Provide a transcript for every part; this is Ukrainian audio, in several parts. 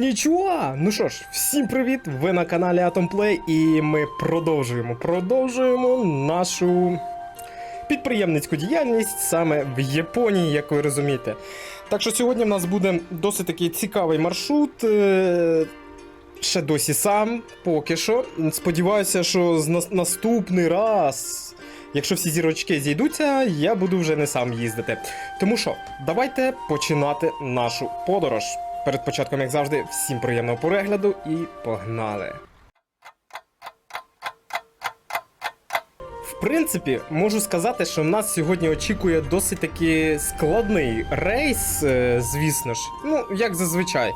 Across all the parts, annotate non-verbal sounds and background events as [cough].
Конічуа! Ну що ж, всім привіт! Ви на каналі Atomplay і ми продовжуємо. Продовжуємо нашу підприємницьку діяльність саме в Японії, як ви розумієте. Так що сьогодні в нас буде досить такий цікавий маршрут. е, Ще досі сам, поки що. Сподіваюся, що з нас- наступний раз. Якщо всі зірочки зійдуться, я буду вже не сам їздити. Тому що, давайте починати нашу подорож. Перед початком, як завжди, всім приємного перегляду і погнали. В принципі, можу сказати, що в нас сьогодні очікує досить таки складний рейс, е, звісно ж. Ну, як зазвичай.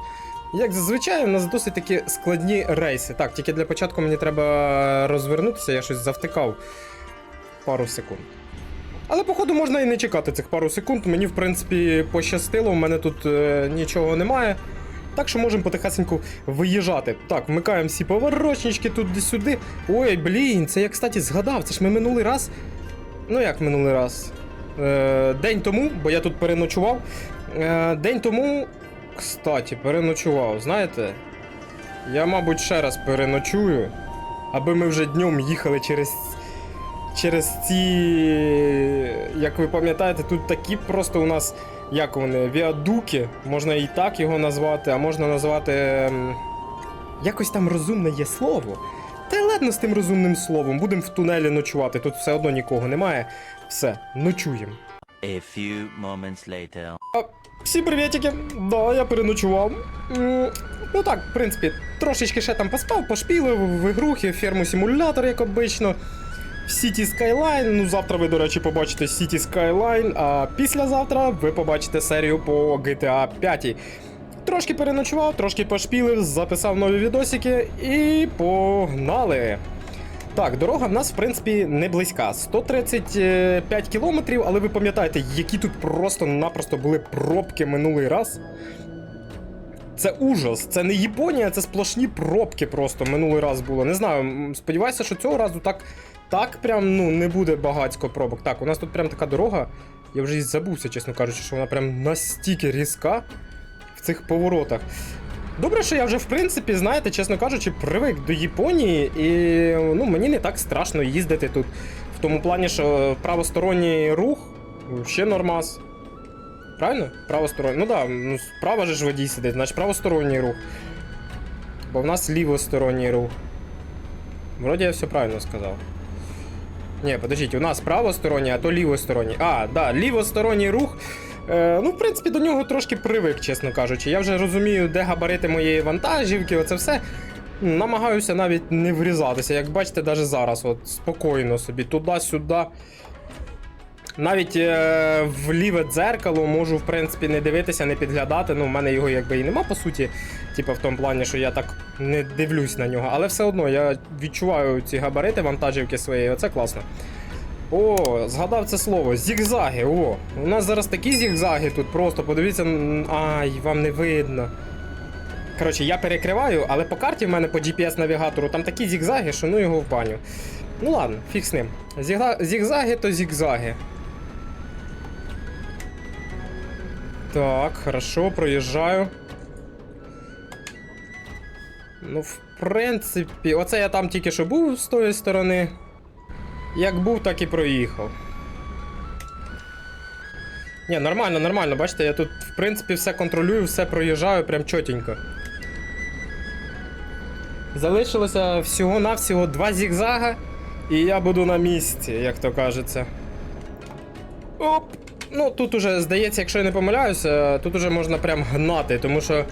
Як зазвичай, у нас досить таки складні рейси. Так, тільки для початку мені треба розвернутися, я щось завтикав пару секунд. Але, походу, можна і не чекати цих пару секунд. Мені, в принципі, пощастило, у мене тут е, нічого немає. Так що можемо потихесеньку виїжджати. Так, вмикаємо всі поворочнички туди-сюди. Ой, блін, це я, кстати, згадав. Це ж ми минулий раз. Ну як минулий раз? Е, день тому, бо я тут переночував. Е, день тому, кстати, переночував, знаєте? Я, мабуть, ще раз переночую, аби ми вже днем їхали через через ці, як ви пам'ятаєте, тут такі просто у нас, як вони, віадуки, можна і так його назвати, а можна назвати. ем, Якось там розумне є слово. Та й ладно з тим розумним словом, будемо в тунелі ночувати, тут все одно нікого немає. Все, ночуємо. A few moments later. Всім привітики! Да, я переночував. М, Ну так, в принципі, трошечки ще там поспав, пошпілив в ігрухи, ферму симулятор, як обично. City Skyline. Ну, завтра ви, до речі, побачите City Skyline, а післязавтра ви побачите серію по GTA 5. Трошки переночував, трошки пошпілив, записав нові відосики і погнали! Так, дорога в нас, в принципі, не близька. 135 кілометрів, але ви пам'ятаєте, які тут просто-напросто були пробки минулий раз. Це ужас, це не Японія, це сплошні пробки просто минулий раз було. Не знаю, сподіваюся, що цього разу так, так прям ну, не буде багатько пробок. Так, у нас тут прям така дорога. Я вже і забувся, чесно кажучи, що вона прям настільки різка в цих поворотах. Добре, що я вже, в принципі, знаєте, чесно кажучи, привик до Японії, і ну, мені не так страшно їздити тут. В тому плані, що правосторонній рух ще нормас. Правильно? Правосторонній. Ну так, да, ну, справа же ж водій сидить, значить правосторонній рух. Бо в нас лівосторонній рух. Вроді я все правильно сказав. Ні, подождіть, у нас правосторонній, а то лівосторонній. А, да, лівосторонній рух. Е, ну, в принципі, до нього трошки привик, чесно кажучи. Я вже розумію, де габарити моєї вантажівки, оце все. Намагаюся навіть не врізатися. Як бачите, навіть зараз, от спокійно собі, туди-сюди. Навіть е, в ліве дзеркало можу, в принципі, не дивитися, не підглядати. Ну, в мене його якби і нема, по суті. Типу, в тому плані, що я так не дивлюсь на нього. Але все одно я відчуваю ці габарити вантажівки своєї, оце класно. О, згадав це слово. Зігзаги. О, у нас зараз такі зігзаги тут просто. Подивіться. Ай, вам не видно. Коротше, я перекриваю, але по карті в мене по GPS-навігатору там такі зігзаги, що ну його в баню. Ну ладно, фіг з ним. Зігзаги то зігзаги. Так, хорошо, проїжджаю. Ну, в принципі, оце я там тільки що був з тої сторони. Як був, так і проїхав. Ні, нормально, нормально, бачите, я тут, в принципі, все контролюю, все проїжджаю, прям чотенько. Залишилося всього-навсього два зігзага, і я буду на місці, як то кажеться. Оп! Ну, тут уже, здається, якщо я не помиляюся, тут уже можна прям гнати, тому що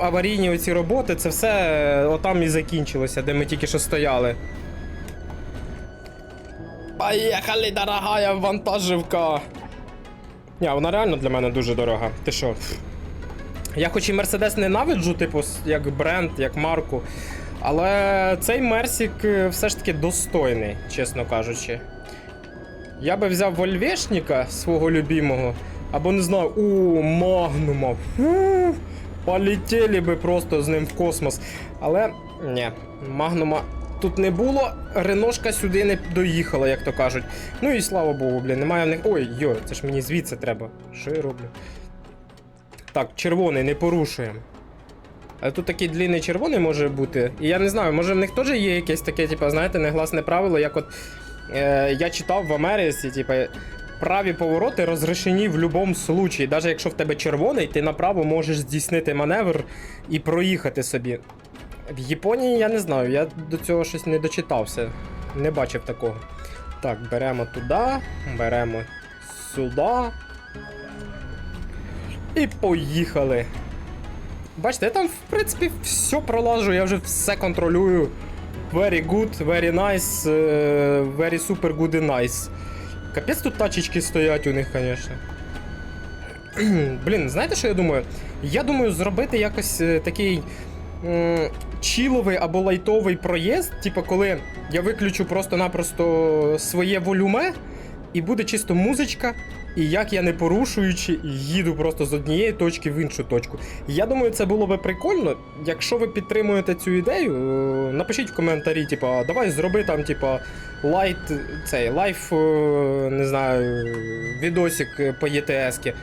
аварійні оці роботи, це все е, отам і закінчилося, де ми тільки що стояли. Поїхали, дорогая вантажівка! Ні, вона реально для мене дуже дорога. Ти що? Я хоч і Мерседес ненавиджу, типу, як бренд, як марку. Але цей Мерсік е, все ж таки достойний, чесно кажучи. Я би взяв Вольвешника свого любимого, або не знаю, у Магнума. Фу, полетіли би просто з ним в космос. Але ні, Магнума тут не було, Реношка сюди не доїхала, як то кажуть. Ну і слава Богу, блін, немає в них. Ой, йо, це ж мені звідси треба. Що я роблю? Так, червоний, не порушуємо. Але тут такий длинний червоний може бути. І я не знаю, може в них теж є якесь таке, типу, знаєте, негласне правило, як от е, я читав в Америці, типу, праві повороти розрішені в будь-якому случаї. Навіть якщо в тебе червоний, ти направо можеш здійснити маневр і проїхати собі. В Японії я не знаю, я до цього щось не дочитався. Не бачив такого. Так, беремо туди, беремо сюди. І поїхали. Бачите, я там, в принципі, все пролажу, я вже все контролюю. Very good, very nice, е, very super good and nice. Капець тут тачечки стоять у них, звісно. [clears throat] Блін, знаєте, що я думаю? Я думаю, зробити якось е, такий чіловий або лайтовий проїзд, типу, коли я виключу просто-напросто своє волюме, і буде чисто музичка, і як я не порушуючи, їду просто з однієї точки в іншу точку. Я думаю, це було би прикольно. Якщо ви підтримуєте цю ідею, е, напишіть в коментарі, типа, давай зроби там, типа, лайт, цей лайф, е, не знаю, відосик е, по ЄТС-ки.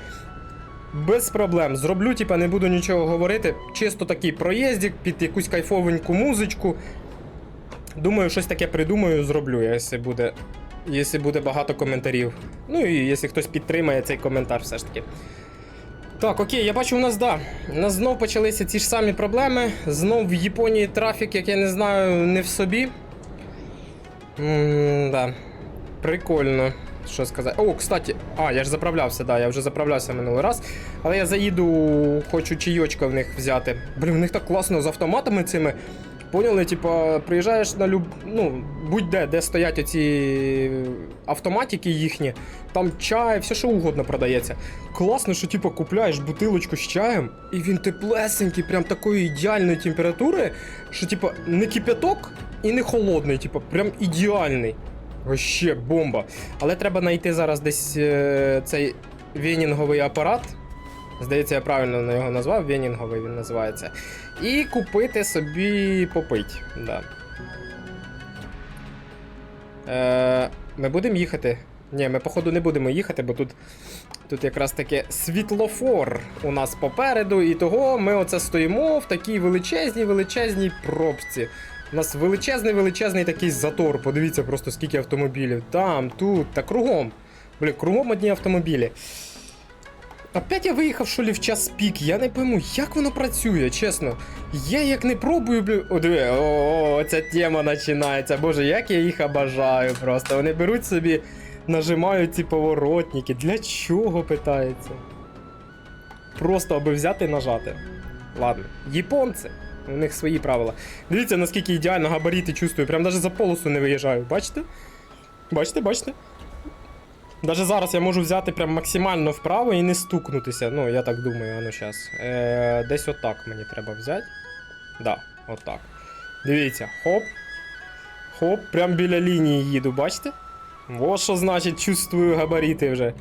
Без проблем. Зроблю, типа, не буду нічого говорити. Чисто такий проїздик під якусь кайфовеньку музичку. Думаю, щось таке придумаю, зроблю, якщо буде, якщо буде багато коментарів. Ну і якщо хтось підтримає цей коментар, все ж таки. Так, окей, я бачу, у нас да. У нас знов почалися ці ж самі проблеми. Знов в Японії трафік, як я не знаю, не в собі. м да. Прикольно. Що сказати? О, кстати, а, я ж заправлявся, да, я вже заправлявся минулий раз. Але я заїду, хочу чайочка в них взяти. Блін, в них так класно з автоматами цими. Поняли, типа, приїжджаєш на люб... ну, будь-де, де стоять оці автоматики їхні, там чай, все що угодно продається. Класно, що типа купляєш бутилочку з чаєм, і він теплесенький, прям такої ідеальної температури, що типа не кипяток і не холодний, типа, прям ідеальний. Вообще бомба. Але треба знайти зараз десь е, цей венінговий апарат. Здається, я правильно його назвав, венінговий він називається. І купити собі попить. Да. Е, ми будемо їхати. Ні, ми, походу, не будемо їхати, бо тут, тут якраз таки світлофор у нас попереду, і того ми оце стоїмо в такій величезній величезній пробці. У нас величезний величезний такий затор. Подивіться просто скільки автомобілів. Там, тут, та кругом. Блін, кругом одні автомобілі. Опять я виїхав що ли в час пік. Я не пойму, як воно працює, чесно. Я як не пробую, блю. О, диви, о, ця тема починається. Боже, як я їх обожаю просто. Вони беруть собі, нажимають ці поворотники. Для чого питається? Просто аби взяти і нажати. Ладно, японці. У них свої правила. Дивіться, наскільки ідеально габаріти чувствую. Прям навіть за полосу не виїжджаю. Бачите? Бачите, бачите? Даже зараз я можу взяти прям максимально вправо і не стукнутися. Ну, я так думаю, ну щас. Е, десь отак мені треба взяти. Да, отак. Дивіться, хоп. Хоп, прям біля лінії їду, бачите? Ось що значить чувствую габаріти вже.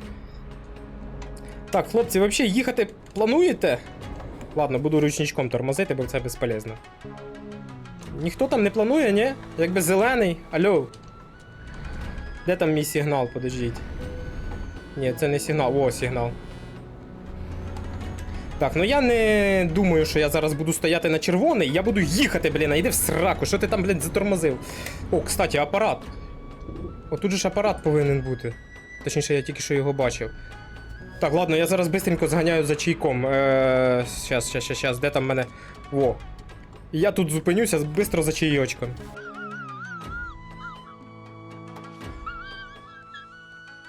Так, хлопці, взагалі їхати плануєте? Ладно, буду ручничком тормозити, бо це безполезно. Ніхто там не планує, ні? Якби зелений. Алло. Де там мій сигнал? Подождіть. Ні, це не сигнал. О, сигнал. Так, ну я не думаю, що я зараз буду стояти на червоний. Я буду їхати, блін, а йди в сраку. Що ти там, блін, затормозив? О, кстати, апарат. О, тут же ж апарат повинен бути. Точніше, я тільки що його бачив. Так, ладно, я зараз бистренько зганяю за чайком. Е, щас, щас, щас, де там мене. Во. Я тут зупинюся бистро за чайочком.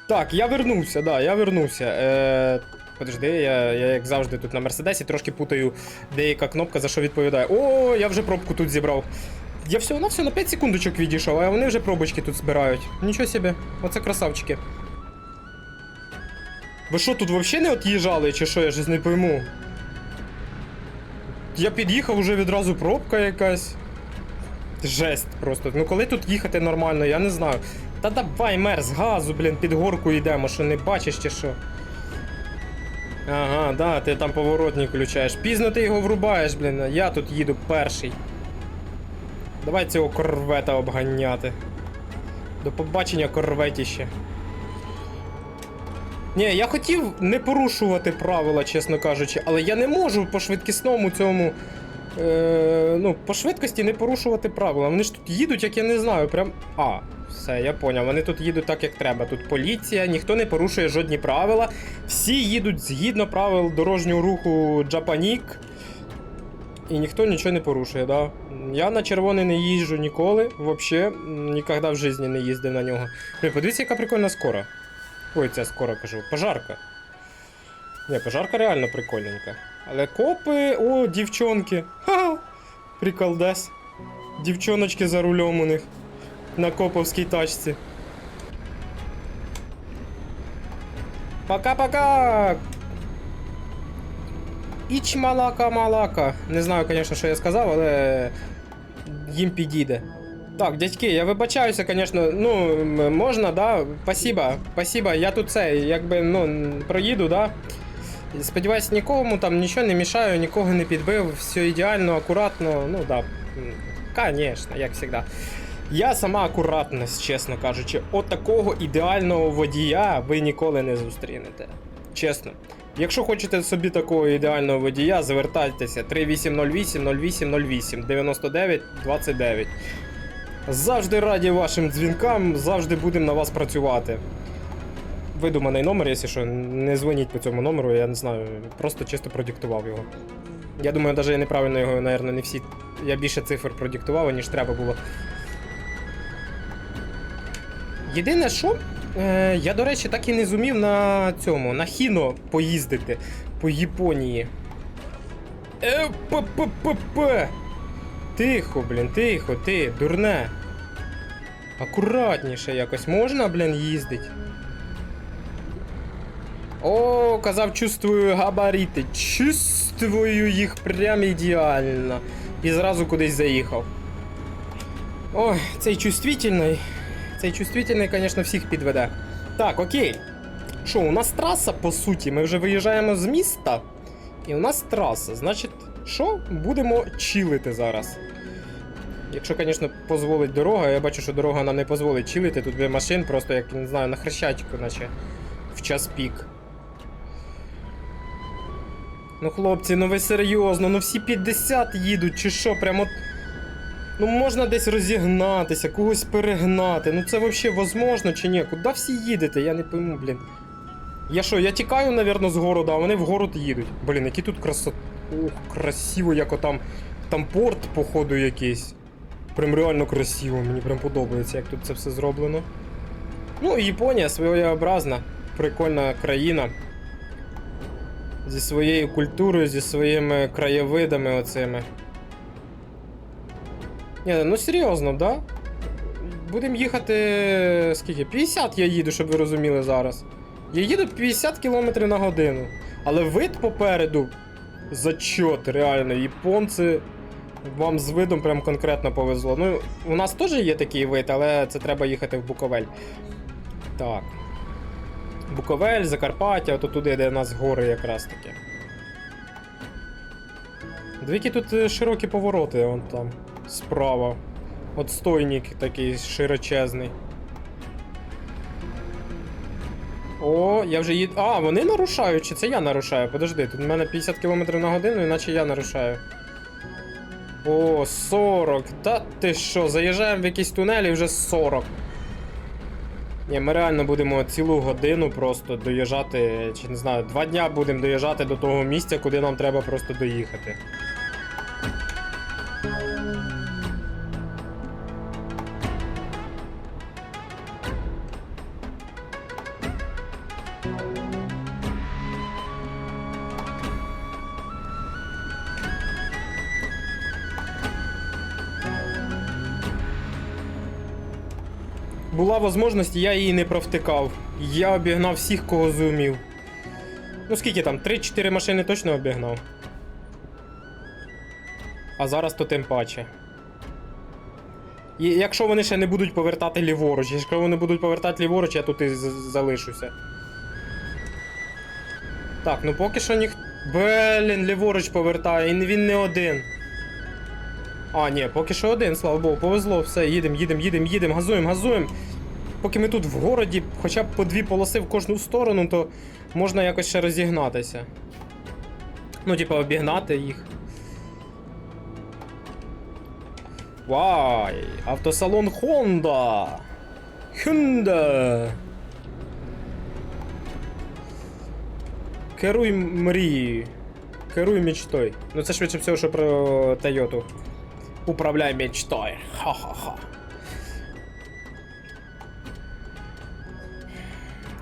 Так, я вернувся, да, я вернувся. Е, подожди, я, я як завжди тут на Мерседесі трошки путаю, де яка кнопка за що відповідає. О, я вже пробку тут зібрав. Я всього на все на 5 секундочок відійшов, а вони вже пробочки тут збирають. Нічого собі, оце красавчики. Ви що, тут взагалі не от'їжджали, чи що, я ж не пойму. Я під'їхав уже відразу пробка якась. Жесть просто. Ну коли тут їхати нормально, я не знаю. Та давай, мер, з газу, блін, під горку йдемо, що не бачиш чи що. Ага, да, ти там поворотник включаєш. Пізно ти його врубаєш, блін, я тут їду перший. Давай цього корвета обганяти. До побачення корветіще. Ні, я хотів не порушувати правила, чесно кажучи, але я не можу по швидкісному цьому Е, ну, по швидкості не порушувати правила. Вони ж тут їдуть, як я не знаю, прям. А, все, я поняв. Вони тут їдуть так, як треба. Тут поліція, ніхто не порушує жодні правила. Всі їдуть згідно правил дорожнього руху Джапанік. І ніхто нічого не порушує, да. Я на червоний не їжджу ніколи, взагалі, ніколи в житті не їздив на нього. Блін, подивіться, яка прикольна скора. Ой, це скора кажу. Пожарка. Ні, пожарка реально прикольненька. Але копи, о, дівчонки. Ха! Приколдес. Дівчоночки за рулем у них. На коповській тачці. Пока-пока! Іч малака малака. Не знаю, звісно, що я сказав, але їм підійде. Так, дядьки, я вибачаюся, звісно, ну, можна, да? Спасибо, спасибо. Я тут це, якби, ну, проїду, да? Сподіваюсь, нікому там нічого не мішаю, нікого не підбив, все ідеально, акуратно, ну да. Звісно, як завжди. Я сама акуратність, чесно кажучи, от такого ідеального водія ви ніколи не зустрінете. Чесно. Якщо хочете собі такого ідеального водія, звертайтеся 3808 0808 99 29. Завжди раді вашим дзвінкам, завжди будемо на вас працювати. Видуманий номер, якщо що, не дзвоніть по цьому номеру, я не знаю, просто чисто продиктував його. Я думаю, навіть я неправильно його, напевно, не всі. Я більше цифр продиктував, ніж треба було. Єдине, що е, я, до речі, так і не зумів на цьому, на Хіно поїздити по Японії. Е, п-п-п-п. Тихо, блін, тихо, ти, дурне. Акуратніше якось можна, блін, їздить. О, казав, чувствую габарити. Чувствую їх прям ідеально. І зразу кудись заїхав. Ой, цей чувствительний. Цей чувствительний, звісно, всіх підведе. Так, окей. Що, у нас траса, по суті, ми вже виїжджаємо з міста. І у нас траса. Значить, що? Будемо чилити зараз. Якщо, звісно, дозволить дорога, я бачу, що дорога нам не дозволить чилити. Тут би машин просто, як не знаю, на хрещатику, наче в час пік. Ну, хлопці, ну ви серйозно, ну всі 50 їдуть, чи що, прямо. Ну можна десь розігнатися, когось перегнати. Ну це взагалі возможно чи ні? Куди всі їдете? Я не пойму, блін. Я що, я тікаю, навірно, з города, а вони в город їдуть. Блін, які тут красот. Ох, красиво, як отам. Там порт, походу, якийсь. Прям реально красиво, мені прям подобається, як тут це все зроблено. Ну, Японія своєобразна, прикольна країна. Зі своєю культурою, зі своїми краєвидами оцими. Ні, ну серйозно, да? Будемо їхати. Скільки? 50 я їду, щоб ви розуміли зараз. Я їду 50 км на годину. Але вид попереду зачот, реально. Японці. Вам з видом прям конкретно повезло. Ну, у нас теж є такий вид, але це треба їхати в Буковель. Так. Буковель, Закарпаття, ото туди, де у нас гори якраз таки. Двіки тут е, широкі повороти, вон там, справа. Отстойник такий широчезний. О, я вже їду. А, вони нарушають, чи це я нарушаю? Подожди, тут у мене 50 км на годину, іначе я нарушаю. О, 40. Та ти що, заїжджаємо в якийсь тунель і вже 40. Ні, ми реально будемо цілу годину просто доїжджати, чи не знаю, два дня будемо доїжджати до того місця, куди нам треба просто доїхати. Була я її не провтикав. Я обігнав всіх, кого зумів. Ну скільки там? 3-4 машини точно обігнав. А зараз то тим паче. І якщо вони ще не будуть повертати ліворуч, якщо вони будуть повертати ліворуч, я тут і залишуся. Так, ну поки що ніх. Блін, ліворуч повертає, і він не один. А, ні, поки що один, слава Богу, повезло, все, їдемо, їдемо, їдемо, їдемо, газуємо, газуємо. Поки ми тут в городі, хоча б по дві полоси в кожну сторону, то можна якось ще розігнатися. Ну, типа, обігнати їх. Вай! Автосалон Honda! Hyundai! Керуй мрією. Керуй мечтой. Ну це швидше всього, що про Тойоту. Управляй мечтой. Ха-ха-ха.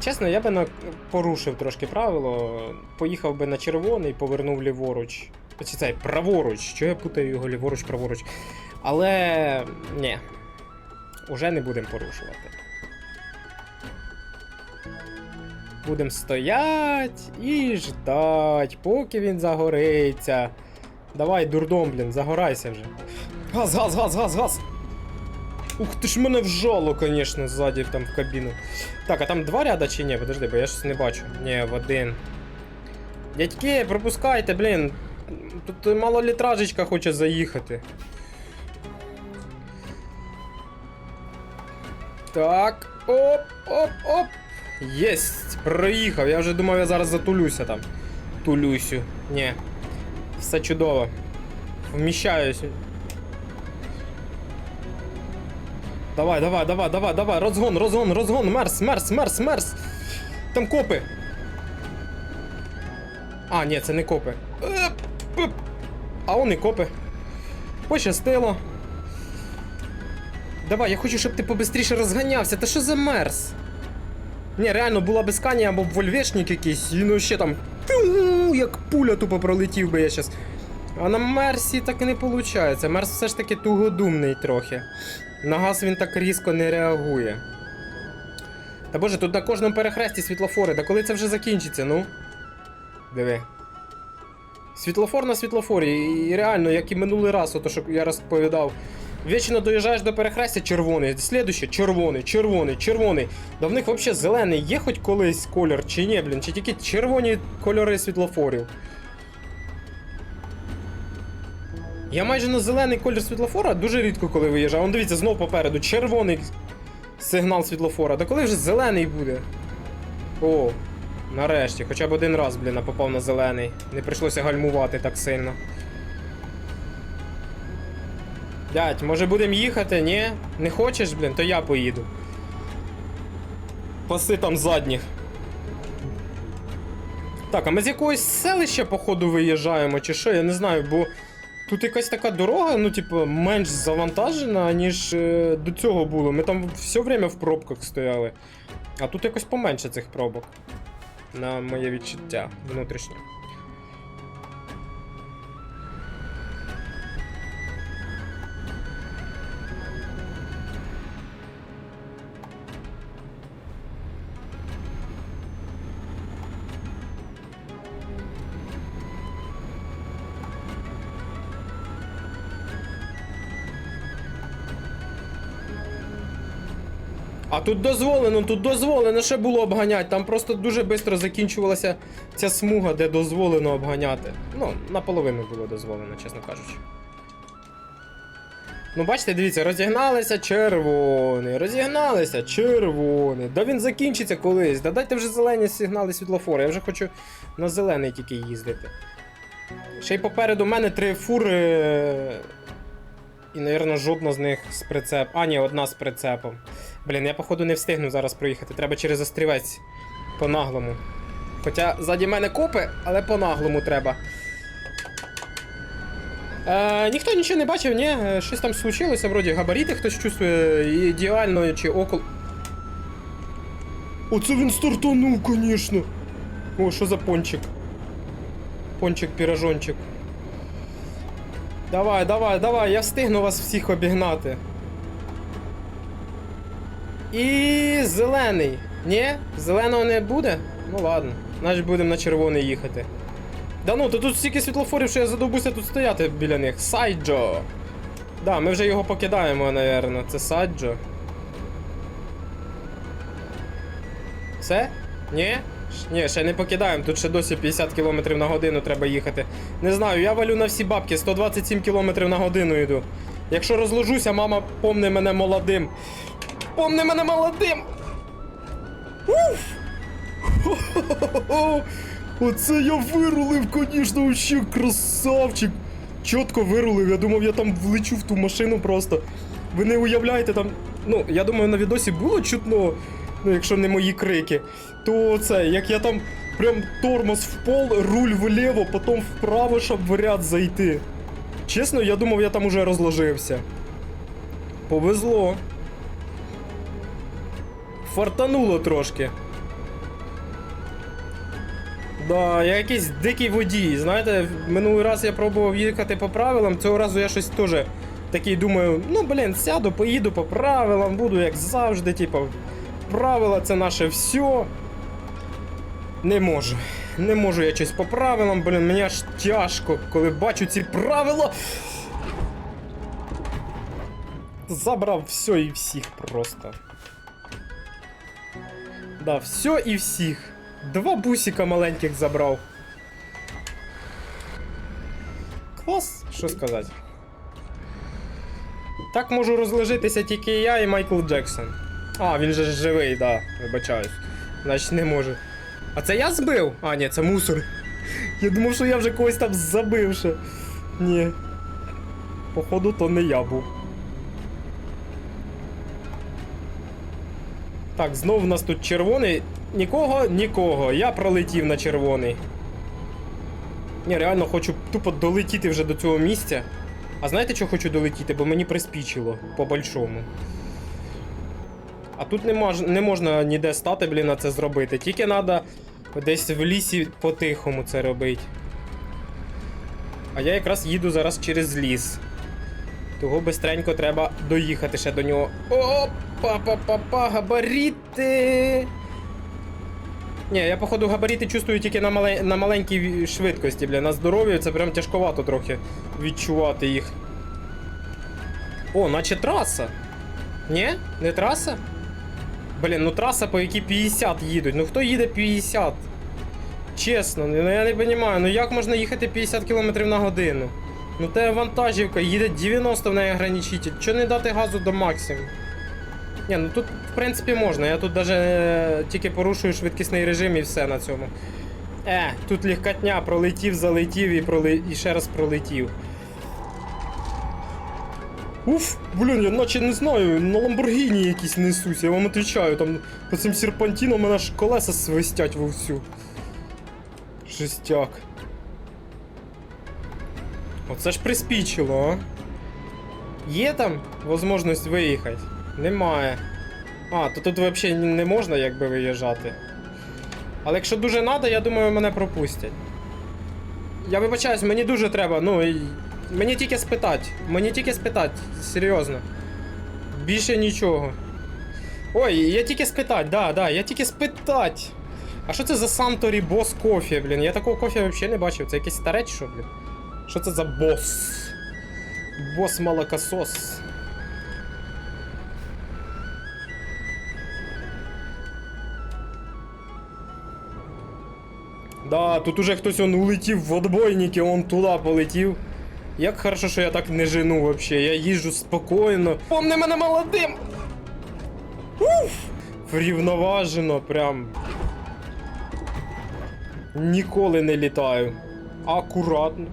Чесно, я би порушив трошки правило. Поїхав би на червоний, повернув ліворуч. Чи цей праворуч. Чого я путаю його ліворуч, праворуч. Але. ні. Уже не будемо порушувати. Будемо стоять і ждать, поки він загориться. Давай, дурдом, блін, загорайся вже. Газ, газ, газ, газ, газ. Ух ти ж мене вжало, звісно, ззаді там в кабіну. Так, а там два ряда чи ні? Подожди, бо я щось не бачу. Ні, в один. Дядьки, пропускайте, блін. Тут малолітражечка хоче заїхати. Так. Оп, оп, оп. Єсть! Проїхав. Я вже думав, я зараз затулюся там. Тулюсю. Ні. Все чудово. Вміщаюсь. Давай, давай, давай, давай, давай, розгон, розгон, розгон, мерс, мерс, мерс, мерс. Там копи. А, ні, це не копи. Еп. А вони копи. Пощастило. Давай, я хочу, щоб ти побистріше розганявся. Та що за мерс? Ні, реально була би сканія або вольвешник якийсь, і ну ще там. пю, Як пуля тупо пролетів би я щас. А на Мерсі так і не виходить. Мерс все ж таки тугодумний трохи. На газ він так різко не реагує. Та боже, тут на кожному перехресті світлофори. Да коли це вже закінчиться, ну? Диви. Світлофор на світлофорі. І реально, як і минулий раз, ото що я розповідав. Вічно доїжджаєш до перехрестя червоний, слідуще червоний, червоний, червоний. Да в них взагалі зелений є хоч колись колір, чи ні, блін, чи тільки червоні кольори світлофорів. Я майже на зелений колір світлофора дуже рідко коли виїжджаю. Вон дивіться, знов попереду червоний сигнал світлофора. Да коли вже зелений буде? О, нарешті, хоча б один раз, блін, попав на зелений. Не прийшлося гальмувати так сильно. Дядь, може будемо їхати? Ні? Не хочеш, блін, то я поїду. Паси там задніх. Так, а ми з якогось селища, походу, виїжджаємо, чи що, я не знаю, бо тут якась така дорога, ну, типу, менш завантажена, ніж е, до цього було. Ми там все время в пробках стояли. А тут якось поменше цих пробок. На моє відчуття внутрішнє. А тут дозволено, тут дозволено ще було обганяти. Там просто дуже швидко закінчувалася ця смуга, де дозволено обганяти. Ну, наполовину було дозволено, чесно кажучи. Ну, бачите, дивіться, розігналися червоний, розігналися червоний. Да він закінчиться колись. Да дайте вже зелені сигнали світлофора. Я вже хочу на зелений тільки їздити. Ще й попереду мене три фури. І, напевно, жодна з них з прицеп. А, ні, одна з прицепом. Блін, я походу не встигну зараз проїхати. Треба через острівець. По-наглому. Хоча ззаді мене копи, але по-наглому треба. Е, ніхто нічого не бачив, ні, Е, щось там случилося, вроді габаріти хтось чувствує ідеально чи около. Оце він стартанув, звісно. О, що за пончик? Пончик, пірожончик. Давай, давай, давай, я встигну вас всіх обігнати. І зелений. Ні? Зеленого не буде? Ну ладно. Значить будемо на червоний їхати. Да ну, то тут стільки світлофорів, що я задовбуся тут стояти біля них. Сайджо. Да, ми вже його покидаємо, напевно. Це Сайджо. Все? Ні? Ні, ще не покидаємо, тут ще досі 50 км на годину треба їхати. Не знаю, я валю на всі бабки, 127 км на годину йду. Якщо розложуся, мама помне мене молодим. Помни мене молодим! Уф! [laughs] Оце я вирулив, звісно, вообще красавчик! чітко вирулив. Я думав, я там влечу в ту машину просто. Ви не уявляєте там. Ну, я думаю, на відосі було чутно, ну, якщо не мої крики, то це, як я там прям тормоз в пол, руль вліво, потім вправо, щоб в ряд зайти. Чесно, я думав, я там уже розложився. Повезло. Фартануло трошки. Да, я якийсь дикий водій. Знаєте, минулий раз я пробував їхати по правилам, цього разу я щось теж такий думаю, ну блін, сяду, поїду по правилам, буду як завжди, типу, правила це наше все. Не можу. Не можу я щось по правилам, блін, мені аж тяжко, коли бачу ці правила. Забрав все і всіх просто. Да, все і всіх. Два бусика маленьких забрав. Клас, що сказати. Так можу розложитися тільки я і Майкл Джексон. А, він же живий, да, вибачаюсь. Значить не можу. А це я збив? А, ні, це мусор. Я думав, що я вже когось там забив ще. Ні. Походу, то не я був. Так, знов у нас тут червоний. Нікого, нікого. Я пролетів на червоний. Ні, реально хочу тупо долетіти вже до цього місця. А знаєте, що хочу долетіти? Бо мені приспічило по-большому. А тут не, мож, не можна ніде стати, блін, на це зробити. Тільки треба десь в лісі по-тихому це робити. А я якраз їду зараз через ліс. Того бистренько треба доїхати ще до нього. Опа, па па па габаріти. Ні, я походу габаріти чувствую тільки на, мале... на маленькій швидкості, бля. На здоров'ю це прям тяжковато трохи відчувати їх. О, наче траса. Ні? Не траса? Блін, ну траса, по якій 50 їдуть. Ну хто їде 50? Чесно, ну я не розумію, ну як можна їхати 50 км на годину? Ну те вантажівка, їде 90 в неї ограничитель. Чого не дати газу до максимуму? Ні, ну тут в принципі можна. Я тут даже тільки порушую швидкісний режим і все на цьому. Е, тут легкотня, пролетів, залетів і, проли... і ще раз пролетів. Уф, блін, я наче не знаю, на Ламборгіні якісь несусь, я вам отвечаю, там по цим серпантином у мене ж колеса свистять вовсю. Жестяк. Оце ж приспічило, а? Є там можливість виїхати? Немає. А, то тут взагалі не можна якби виїжджати. Але якщо дуже треба, я думаю, мене пропустять. Я вибачаюсь, мені дуже треба, ну і. Мені тільки спитати. Мені тільки спитати, серйозно. Більше нічого. Ой, я тільки спитати, да, да, я тільки спитати. А що це за Санторі бос кофе, блін? Я такого кофе взагалі не бачив. Це якийсь старець, що, блін? Що це за бос? Бос молокосос. Да, тут уже хтось он улетів в отбойники, он туди полетів. Як хорошо, що я так не жену вообще. Я їжджу спокійно. Помни мене молодим! Уф! Врівноважено, прям. Ніколи не літаю. Акуратно.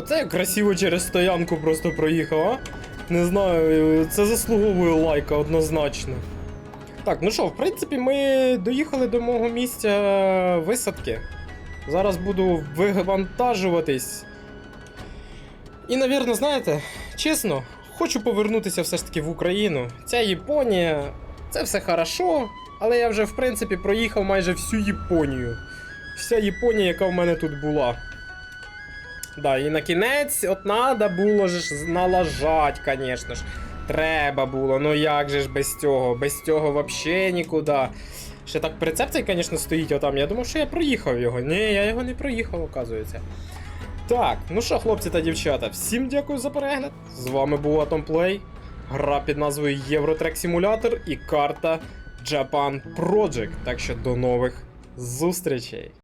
Оце я красиво через стоянку просто проїхав, а? Не знаю, це заслуговує лайка однозначно. Так, ну що, в принципі, ми доїхали до мого місця висадки. Зараз буду вивантажуватись. І, навірно, знаєте, чесно, хочу повернутися все ж таки в Україну. Ця Японія, це все хорошо, але я вже, в принципі, проїхав майже всю Японію. Вся Японія, яка в мене тут була. Да, і на кінець, от надо було ж налажать, звісно ж. Треба було, ну як же ж без цього? Без цього вообще нікуди. Ще так прицеп звісно, стоїть отам. Я думав, що я проїхав його. Ні, я його не проїхав, оказується. Так, ну що, хлопці та дівчата, всім дякую за перегляд. З вами був Atomplay, гра під назвою Eurotrack Simulator і карта Japan Project. Так що до нових зустрічей.